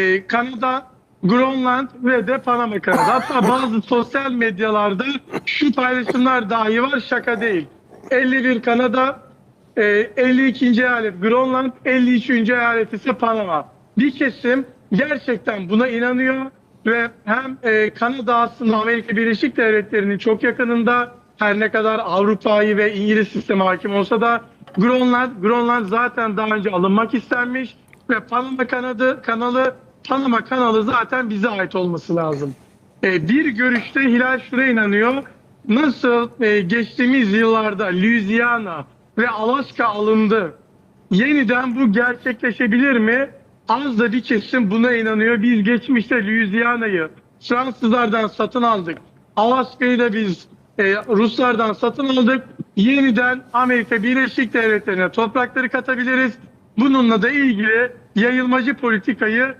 e, Kanada, Grönland ve de Panama Kanada. Hatta bazı sosyal medyalarda şu paylaşımlar dahi var şaka değil. 51 Kanada, e, 52. eyalet Grönland, 53. eyalet ise Panama. Bir kesim gerçekten buna inanıyor ve hem e, Kanada aslında Amerika Birleşik Devletleri'nin çok yakınında her ne kadar Avrupa'yı ve İngiliz sistemi hakim olsa da Grönland, Grönland zaten daha önce alınmak istenmiş ve Panama kanadı, kanalı Panama kanalı zaten bize ait olması lazım. E, bir görüşte Hilal şuraya inanıyor. Nasıl e, geçtiğimiz yıllarda Louisiana ve Alaska alındı. Yeniden bu gerçekleşebilir mi? Az da bir kesim buna inanıyor. Biz geçmişte Louisiana'yı Fransızlardan satın aldık. Alaska'yı da biz e, Ruslardan satın aldık. Yeniden Amerika Birleşik Devletleri'ne toprakları katabiliriz. Bununla da ilgili yayılmacı politikayı